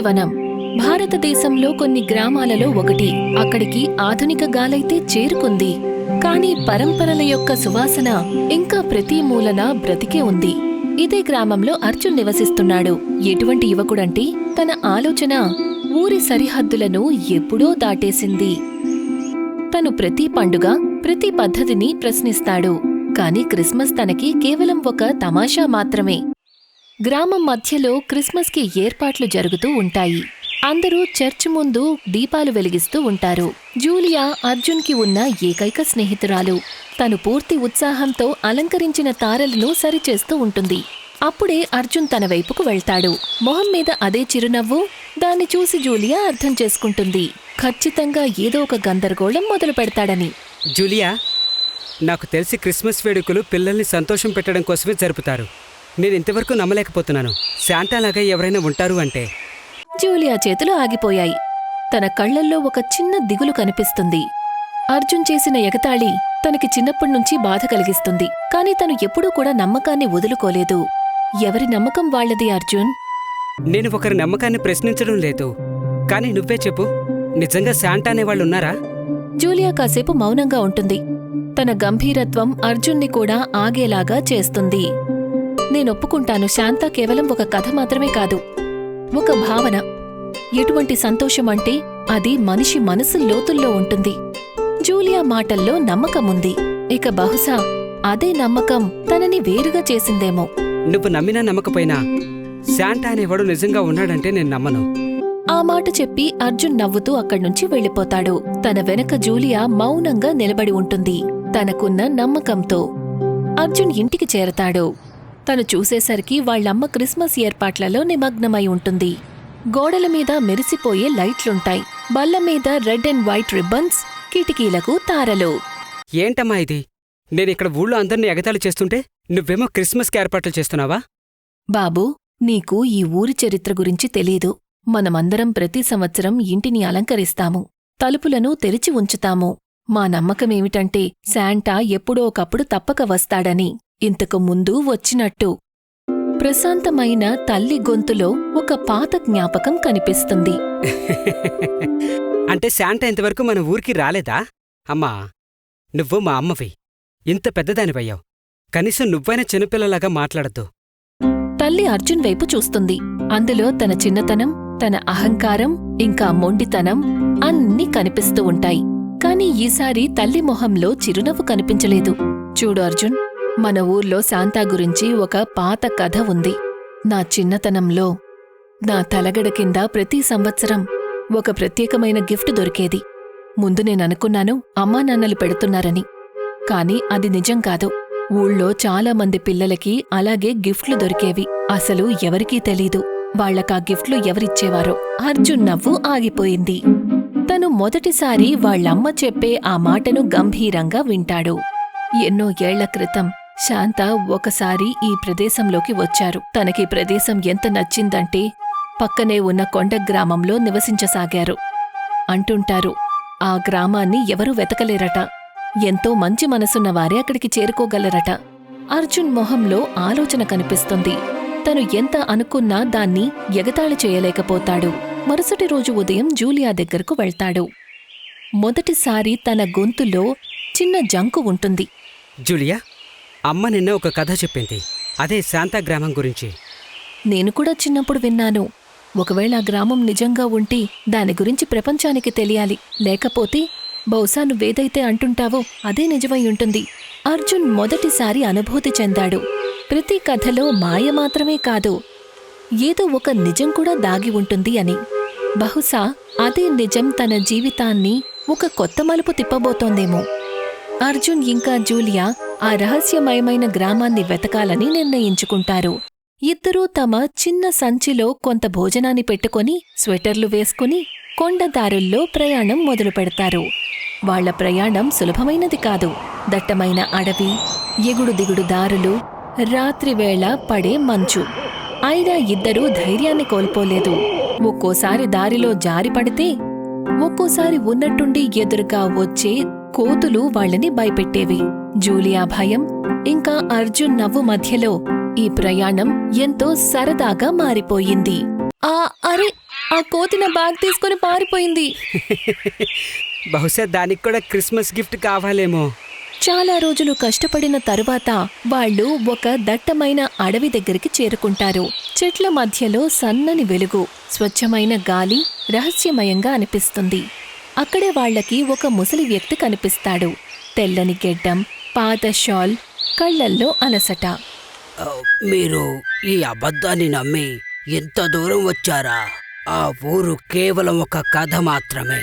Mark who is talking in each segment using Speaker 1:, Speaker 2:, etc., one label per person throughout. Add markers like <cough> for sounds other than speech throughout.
Speaker 1: వనం. భారతదేశంలో కొన్ని గ్రామాలలో ఒకటి. అక్కడికి ఆధునిక గాలైతే చేరుకుంది. కానీ పరంపరల యొక్క సువాసన ఇంకా ప్రతి మూలన బ్రతికే ఉంది. ఇదే గ్రామంలో అర్జున్ నివసిస్తున్నాడు. ఎటువంటి యువకుడంటే తన ఆలోచన ఊరి సరిహద్దులను ఎప్పుడో దాటేసింది. తను ప్రతి పండుగ ప్రతి పద్ధతిని ప్రశ్నిస్తాడు. కాని క్రిస్మస్ తనకి కేవలం ఒక తమాషా మాత్రమే. గ్రామం మధ్యలో క్రిస్మస్కి ఏర్పాట్లు జరుగుతూ ఉంటాయి. అందరూ చర్చ్ ముందు దీపాలు వెలిగిస్తూ ఉంటారు. జూలియా అర్జున్కి ఉన్న ఏకైక స్నేహితురాలు. తను పూర్తి ఉత్సాహంతో అలంకరించిన తారలను సరిచేస్తూ ఉంటుంది. అప్పుడే అర్జున్ తన వైపుకు వెళ్తాడు. మొహం మీద అదే చిరునవ్వు దాన్ని చూసి జూలియా అర్థం చేసుకుంటుంది. ఖచ్చితంగా ఏదో ఒక గందరగోళం మొదలు పెడతాడని.
Speaker 2: జూలియా నాకు తెలిసి క్రిస్మస్ వేడుకలు పిల్లల్ని సంతోషం పెట్టడం కోసమే జరుపుతారు. నేను ఇంతవరకు నమ్మలేకపోతున్నాను. శాంటాలాగా ఎవరైనా ఉంటారు అంటే.
Speaker 1: జూలియా చేతులు ఆగిపోయాయి. తన కళ్ళల్లో ఒక చిన్న దిగులు కనిపిస్తుంది. అర్జున్ చేసిన ఎగతాళి తనకి చిన్నప్పటినుంచి బాధ కలిగిస్తుంది. కాని తను ఎప్పుడూ కూడా నమ్మకాన్ని వదులుకోలేదు. ఎవరి నమ్మకం వాళ్ళది అర్జున్?
Speaker 2: నేను ఒకరి నమ్మకాన్ని ప్రశ్నించడం లేదు. కానీ నువ్వే చెప్పు. నిజంగా శాంటా ఉన్నారా?
Speaker 1: జూలియా కాసేపు మౌనంగా ఉంటుంది. తన గంభీరత్వం అర్జున్ని కూడా ఆగేలాగా చేస్తుంది. నేనొప్పుకుంటాను. శాంత కేవలం ఒక కథ మాత్రమే కాదు. ఒక భావన. ఎటువంటి సంతోషం అంటే అది మనిషి మనసు లోతుల్లో ఉంటుంది. జూలియా మాటల్లో నమ్మకముంది. ఇక బహుశా అదే నమ్మకం తనని వేరుగా చేసిందేమో.
Speaker 2: నువ్వు నమ్మినా నమ్మకపోయినా శాంటా అనేవాడు నిజంగా ఉన్నాడంటే నేను నమ్మను.
Speaker 1: ఆ మాట చెప్పి అర్జున్ నవ్వుతూ అక్కడ్నుంచి వెళ్ళిపోతాడు. తన వెనక జూలియా మౌనంగా నిలబడి ఉంటుంది తనకున్న నమ్మకంతో. అర్జున్ ఇంటికి చేరతాడు. తను చూసేసరికి వాళ్ళమ్మ క్రిస్మస్ ఏర్పాట్లలో నిమగ్నమై ఉంటుంది. గోడల మీద మెరిసిపోయే లైట్లుంటాయి. బల్ల మీద రెడ్ అండ్ వైట్ రిబ్బన్స్ కిటికీలకు తారలు.
Speaker 2: ఏంటమ్మా ఇది? నేను ఇక్కడ ఊళ్ళో అందరినీ ఎగతాళి చేస్తుంటే నువ్వేమో క్రిస్మస్కి ఏర్పాట్లు చేస్తున్నావా?
Speaker 1: బాబూ నీకు ఈ ఊరి చరిత్ర గురించి తెలీదు. మనమందరం ప్రతి సంవత్సరం ఇంటిని అలంకరిస్తాము. తలుపులను తెరిచి ఉంచుతాము. మా నమ్మకమేమిటంటే శాంటా ఎప్పుడో ఒకప్పుడు తప్పక వస్తాడని. ఇంతకు ముందు వచ్చినట్టు. ప్రశాంతమైన తల్లి గొంతులో ఒక పాత జ్ఞాపకం కనిపిస్తుంది.
Speaker 2: అంటే శాంటా ఇంతవరకు మన ఊరికి రాలేదా? అమ్మా నువ్వు మా అమ్మవి. ఇంత పెద్దదానివయ్యావు. కనీసం నువ్వైనా చిన్నపిల్లలాగా మాట్లాడద్దు.
Speaker 1: తల్లి అర్జున్ వైపు చూస్తుంది. అందులో తన చిన్నతనం తన అహంకారం ఇంకా మొండితనం అన్నీ కనిపిస్తూ ఉంటాయి. కాని ఈసారి తల్లి మొహంలో చిరునవ్వు కనిపించలేదు. చూడు అర్జున్ మన ఊర్లో శాంతా గురించి ఒక పాత కథ ఉంది. నా చిన్నతనంలో నా తలగడ కింద ప్రతి సంవత్సరం ఒక ప్రత్యేకమైన గిఫ్ట్ దొరికేది. ముందు నేననుకున్నాను అమ్మా నాన్నలు పెడుతున్నారని. కాని అది నిజం కాదు. ఊళ్ళో చాలామంది పిల్లలకి అలాగే గిఫ్ట్లు దొరికేవి. అసలు ఎవరికీ తెలీదు. వాళ్ళకా గిఫ్ట్లు ఎవరిచ్చేవారో. అర్జున్ నవ్వు ఆగిపోయింది. తను మొదటిసారి వాళ్ళమ్మ చెప్పే ఆ మాటను గంభీరంగా వింటాడు. ఎన్నో ఏళ్ళ క్రితం శాంత ఒకసారి ఈ ప్రదేశంలోకి వచ్చారు. తనకి ప్రదేశం ఎంత నచ్చిందంటే పక్కనే ఉన్న కొండ గ్రామంలో నివసించసాగారు. అంటుంటారు ఆ గ్రామాన్ని ఎవరూ వెతకలేరట. ఎంతో మంచి మనసున్న వారే అక్కడికి చేరుకోగలరట. అర్జున్ మొహంలో ఆలోచన కనిపిస్తుంది. తను ఎంత అనుకున్నా దాన్ని ఎగతాళి చేయలేకపోతాడు. మరుసటి రోజు ఉదయం జూలియా దగ్గరకు వెళ్తాడు. మొదటిసారి తన గొంతులో చిన్న జంకు ఉంటుంది.
Speaker 2: జూలియా? అమ్మ నిన్న ఒక కథ చెప్పింది. అదే శాంతా గ్రామం గురించి.
Speaker 1: నేను కూడా చిన్నప్పుడు విన్నాను. ఒకవేళ ఆ గ్రామం నిజంగా ఉంటే దాని గురించి ప్రపంచానికి తెలియాలి. లేకపోతే బహుశా నువ్వేదైతే అంటుంటావో అదే నిజమై ఉంటుంది. అర్జున్ మొదటిసారి అనుభూతి చెందాడు. ప్రతి కథలో మాయ మాత్రమే కాదు ఏదో ఒక నిజం కూడా దాగి ఉంటుంది అని. బహుశా అదే నిజం తన జీవితాన్ని ఒక కొత్త మలుపు తిప్పబోతోందేమో. అర్జున్ ఇంకా జూలియా ఆ రహస్యమయమైన గ్రామాన్ని వెతకాలని నిర్ణయించుకుంటారు. ఇద్దరూ తమ చిన్న సంచిలో కొంత భోజనాన్ని పెట్టుకొని స్వెటర్లు వేసుకుని కొండదారుల్లో ప్రయాణం మొదలు పెడతారు వాళ్ళ ప్రయాణం సులభమైనది కాదు. దట్టమైన అడవి ఎగుడు దిగుడు దారులు రాత్రివేళ పడే మంచు. అయినా ఇద్దరూ ధైర్యాన్ని కోల్పోలేదు. ఒక్కోసారి దారిలో జారిపడితే ఒక్కోసారి ఉన్నట్టుండి ఎదురుగా వచ్చే కోతులు వాళ్ళని భయపెట్టేవి. జూలియా భయం ఇంకా అర్జున్ నవ్వు మధ్యలో ఈ ప్రయాణం ఎంతో సరదాగా మారిపోయింది. ఆ అరే ఆ కోతి నా బ్యాగ్ తీసుకుని పారిపోయింది. <laughs>
Speaker 2: బహుశా దానికి కూడా క్రిస్మస్ గిఫ్ట్ కావాలేమో.
Speaker 1: చాలా రోజులు కష్టపడిన తరువాత వాళ్ళు ఒక దట్టమైన అడవి దగ్గరికి చేరుకుంటారు. చెట్ల మధ్యలో సన్నని వెలుగు స్వచ్ఛమైన గాలి రహస్యమయంగా అనిపిస్తుంది. అక్కడే వాళ్ళకి ఒక ముసలి వ్యక్తి కనిపిస్తాడు. తెల్లని గెడ్డం పాత షాల్ కళ్ళల్లో అలసట.
Speaker 3: మీరు ఈ అబద్ధాన్ని నమ్మి ఎంత దూరం వచ్చారా? ఆ ఊరు కేవలం ఒక కథ మాత్రమే.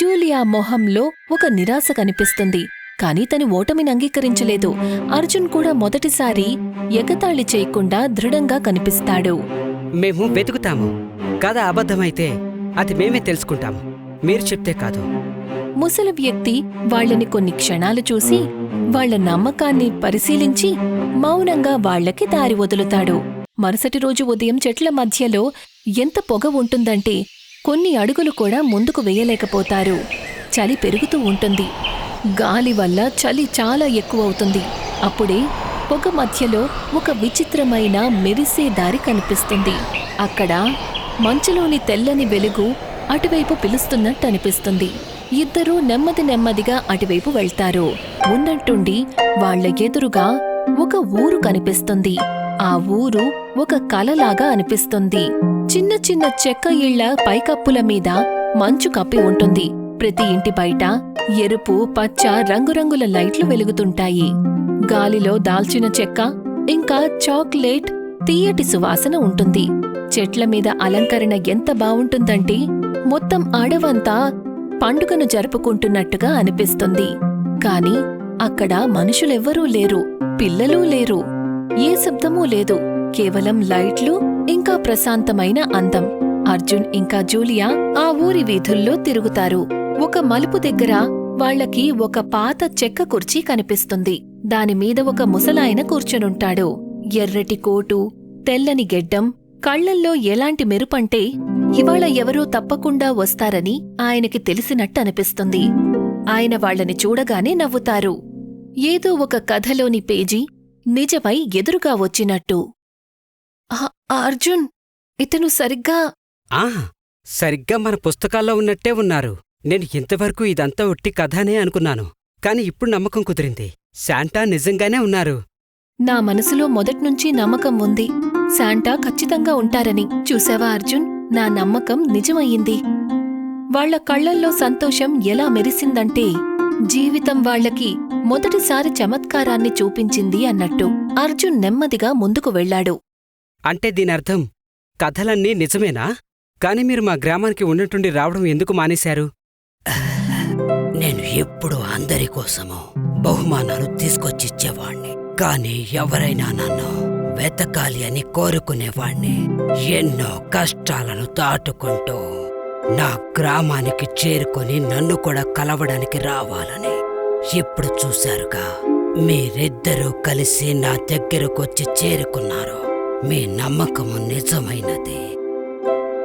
Speaker 1: జూలియా మొహంలో ఒక నిరాశ కనిపిస్తుంది. కాని తను ఓటమిని అంగీకరించలేదు. అర్జున్ కూడా మొదటిసారి ఎగతాళి చేయకుండా దృఢంగా కనిపిస్తాడు.
Speaker 2: మేము వెతుకుతాము. కథ అబద్ధమైతే అది మేమే తెలుసుకుంటాము. మీరు చెప్తే కాదు.
Speaker 1: ముసలి వ్యక్తి వాళ్ళని కొన్ని క్షణాలు చూసి వాళ్ళ నమ్మకాన్ని పరిశీలించి మౌనంగా వాళ్ళకి దారి వదులుతాడు. మరుసటి రోజు ఉదయం చెట్ల మధ్యలో ఎంత పొగ ఉంటుందంటే కొన్ని అడుగులు కూడా ముందుకు వేయలేకపోతారు. చలి పెరుగుతూ ఉంటుంది. గాలి వల్ల చలి చాలా ఎక్కువవుతుంది అప్పుడే పొగ మధ్యలో ఒక విచిత్రమైన మెరిసే దారి కనిపిస్తుంది. అక్కడ మంచులోని తెల్లని వెలుగు అటువైపు పిలుస్తున్నట్టు అనిపిస్తుంది. ఇద్దరూ నెమ్మది నెమ్మదిగా అటువైపు వెళ్తారు. ఉన్నట్టుండి వాళ్ళ ఎదురుగా ఒక ఊరు కనిపిస్తుంది. ఆ ఊరు ఒక కలలాగా అనిపిస్తుంది. చిన్న చిన్న చెక్క ఇళ్ళ పైకప్పుల మీద మంచు కప్పి ఉంటుంది. ప్రతి ఇంటి బయట ఎరుపు పచ్చ రంగురంగుల లైట్లు వెలుగుతుంటాయి. గాలిలో దాల్చిన చెక్క ఇంకా చాక్లెట్ తీయటి సువాసన ఉంటుంది. చెట్ల మీద అలంకరణ ఎంత బావుంటుందంటే మొత్తం అడవంతా పండుగను జరుపుకుంటున్నట్టుగా అనిపిస్తుంది. కాని అక్కడ మనుషులెవ్వరూ లేరు పిల్లలూ లేరు. ఏ శబ్దమూ లేదు. కేవలం లైట్లు ఇంకా ప్రశాంతమైన అందం. అర్జున్ ఇంకా జూలియా ఆ ఊరి వీధుల్లో తిరుగుతారు. ఒక మలుపు దగ్గర వాళ్ళకి ఒక పాత చెక్క కుర్చీ కనిపిస్తుంది. దానిమీద ఒక ముసలాయన కూర్చునుంటాడు. ఎర్రటి కోటు తెల్లని గెడ్డం కళ్ళల్లో ఎలాంటి మెరుపంటే ఇవాళ ఎవరో తప్పకుండా వస్తారని ఆయనకి తెలిసినట్టు అనిపిస్తుంది. ఆయన వాళ్ళని చూడగానే నవ్వుతారు. ఏదో ఒక కథలోని పేజీ నిజమై ఎదురుగా వచ్చినట్టు. అర్జున్ ఇతను సరిగ్గా
Speaker 2: సరిగ్గా మన పుస్తకాల్లో ఉన్నట్టే ఉన్నారు. నేను ఇంతవరకు ఇదంతా ఒట్టి కథనే అనుకున్నాను. కాని ఇప్పుడు నమ్మకం కుదిరింది. శాంటా నిజంగానే ఉన్నారు.
Speaker 1: నా మనసులో మొదట్నుంచి నమ్మకం ఉంది. శాంటా ఖచ్చితంగా ఉంటారని. చూసావా అర్జున్? నా నమ్మకం నిజమయ్యింది. వాళ్ళ కళ్ళల్లో సంతోషం ఎలా మెరిసిందంటే జీవితం వాళ్ళకి మొదటిసారి చమత్కారాన్ని చూపించింది అన్నట్టు. అర్జున్ నెమ్మదిగా ముందుకు వెళ్ళాడు.
Speaker 2: అంటే దీనర్థం కథలన్నీ నిజమేనా? కాని మీరు మా గ్రామానికి ఉన్నట్టుండి రావడం ఎందుకు మానేశారు?
Speaker 3: నేను ఎప్పుడు అందరి కోసము బహుమానాలు తీసుకొచ్చిచ్చేవాణ్ణి. కానీ ఎవరైనా నన్ను వెతకాలి అని కోరుకునేవాణ్ణి ఎన్నో కష్టాలను దాటుకుంటూ నా గ్రామానికి చేరుకొని నన్ను కూడా కలవడానికి రావాలని ఇప్పుడు చూశారుగా. మీరిద్దరూ కలిసి నా దగ్గరకొచ్చి చేరుకున్నారు. మీ నమ్మకము నిజమైనది.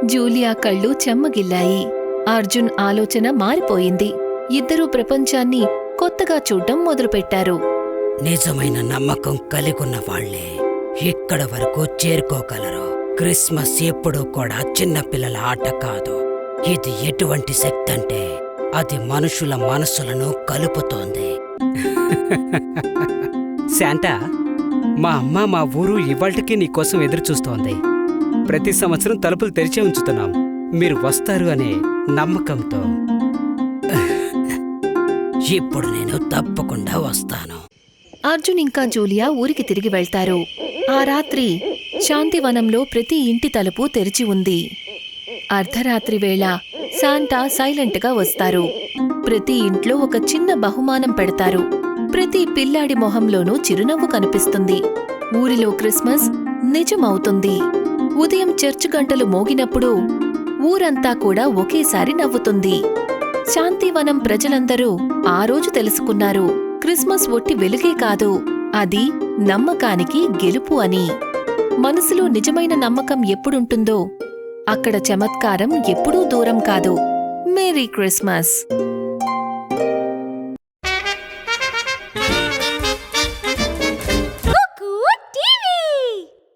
Speaker 1: జూలియా కళ్ళు చెమ్మగిల్లాయి. అర్జున్ ఆలోచన మారిపోయింది. ఇద్దరూ ప్రపంచాన్ని కొత్తగా చూడటం మొదలుపెట్టారు.
Speaker 3: నిజమైన నమ్మకం కలిగున్న వాళ్ళే ఇక్కడ వరకు చేరుకోగలరు. క్రిస్మస్ ఎప్పుడూ కూడా చిన్నపిల్లల ఆట కాదు. ఇది ఎటువంటి శక్తి అంటే అది మనుషుల మనసులను కలుపుతోంది.
Speaker 2: శాంటా మా అమ్మ మా ఊరు ఇవాళ్టికి నీకోసం ఎదురుచూస్తోంది ప్రతి సంవత్సరం తలుపులు తెరిచే ఉంచుతున్నాం. మీరు వస్తారు అనే నమ్మకంతో.
Speaker 3: ఇప్పుడు నేను తప్పకుండా వస్తాను.
Speaker 1: అర్జున్ ఇంకా జూలియా ఊరికి తిరిగి వెళ్తారు. ఆ రాత్రి శాంతివనంలో ప్రతి ఇంటి తలుపు తెరిచి ఉంది. అర్ధరాత్రి వేళ శాంటా సైలెంట్గా వస్తారు. ప్రతి ఇంట్లో ఒక చిన్న బహుమానం పెడతారు. ప్రతి పిల్లాడి మొహంలోనూ చిరునవ్వు కనిపిస్తుంది. ఊరిలో క్రిస్మస్ నిజమవుతుంది. ఉదయం చర్చ్ గంటలు మోగినప్పుడు ఊరంతా కూడా ఒకేసారి నవ్వుతుంది. శాంతివనం ప్రజలందరూ ఆ రోజు తెలుసుకున్నారు. క్రిస్మస్ ఒట్టి వెలుగే కాదు. అది నమ్మకానికి గెలుపు అని. మనసులో నిజమైన నమ్మకం ఎప్పుడుంటుందో? అక్కడ చమత్కారం ఎప్పుడూ దూరం కాదు. Merry Christmas!